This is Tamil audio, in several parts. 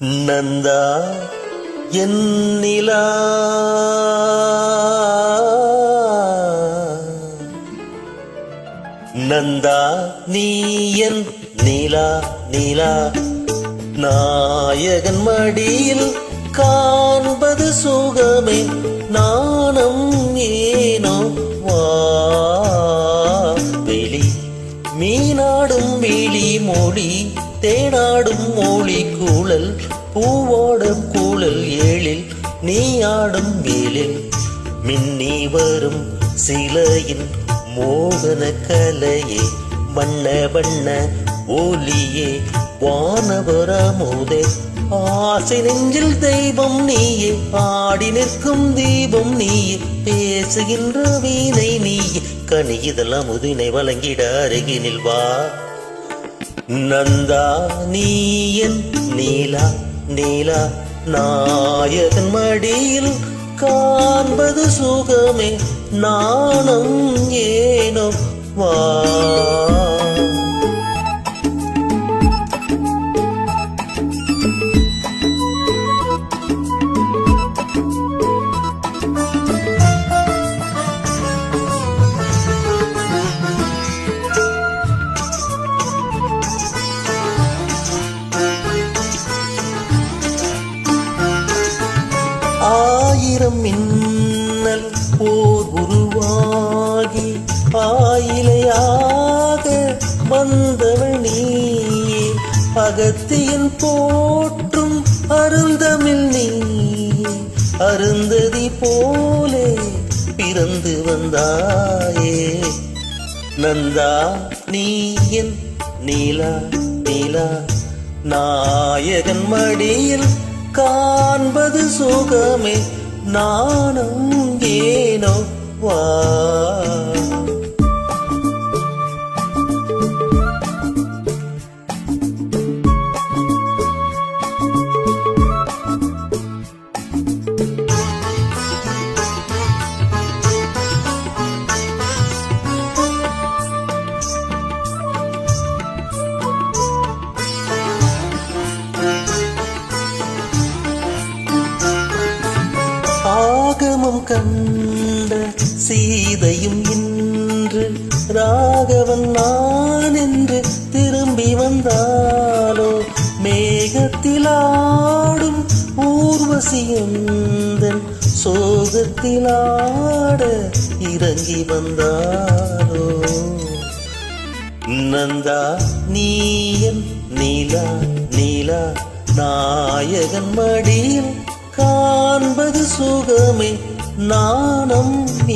நந்தா என் நிலா நந்தா நீ என் நிலா நிலா. நாயகன் மடியில் காண்பது சுகமே. நாணம் ஏனோ வா. வெளி மீனாடும் வெளி மொழி. தேனாடும் மொழி கூழல் பூவோடும் கூழல் ஏழில் நீ ஆடும் வேலில். மின்னி வரும் சிலையின் மோகன கலையே வண்ண வண்ண ஒலியே வானவரமுதே ஆசை நெஞ்சில் தெய்வம் நீயே ஆடி நிற்கும் தீபம் நீயே பேசுகின்ற வீணை நீயே. கனி இதெல்லாம் உதினை வழங்கிட அருகினில் வா. நந்தா நீயன் நீலா நீலா நாயகன் மடியில் காண்பது சுகமே நாணம் ஏனோ வா ஆயிரம் மின்னல் போர் உருவாகி ஆயிலையாக வந்தவள் நீ. அகத்தியன் போற்றும் அருந்தமிழ் நீ. அருந்ததி போலே பிறந்து வந்தாயே. நந்தா நீ என் நீலா நீலா. நாயகன் மடியில் காண்பது சுகமே நானும் ஏனோ வா கண்ட சீதையும் இன்று ராகவன் நான் என்று திரும்பி வந்தாலோ மேகத்திலாடும் ஊர்வசியந்தன் சோகத்திலாட இறங்கி வந்தாலோ. நந்தா நீயன் நீலா நீலா நாயகன் மடியில் காண்பது சுகமே. നാണം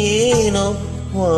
ഏനൊപ്പാ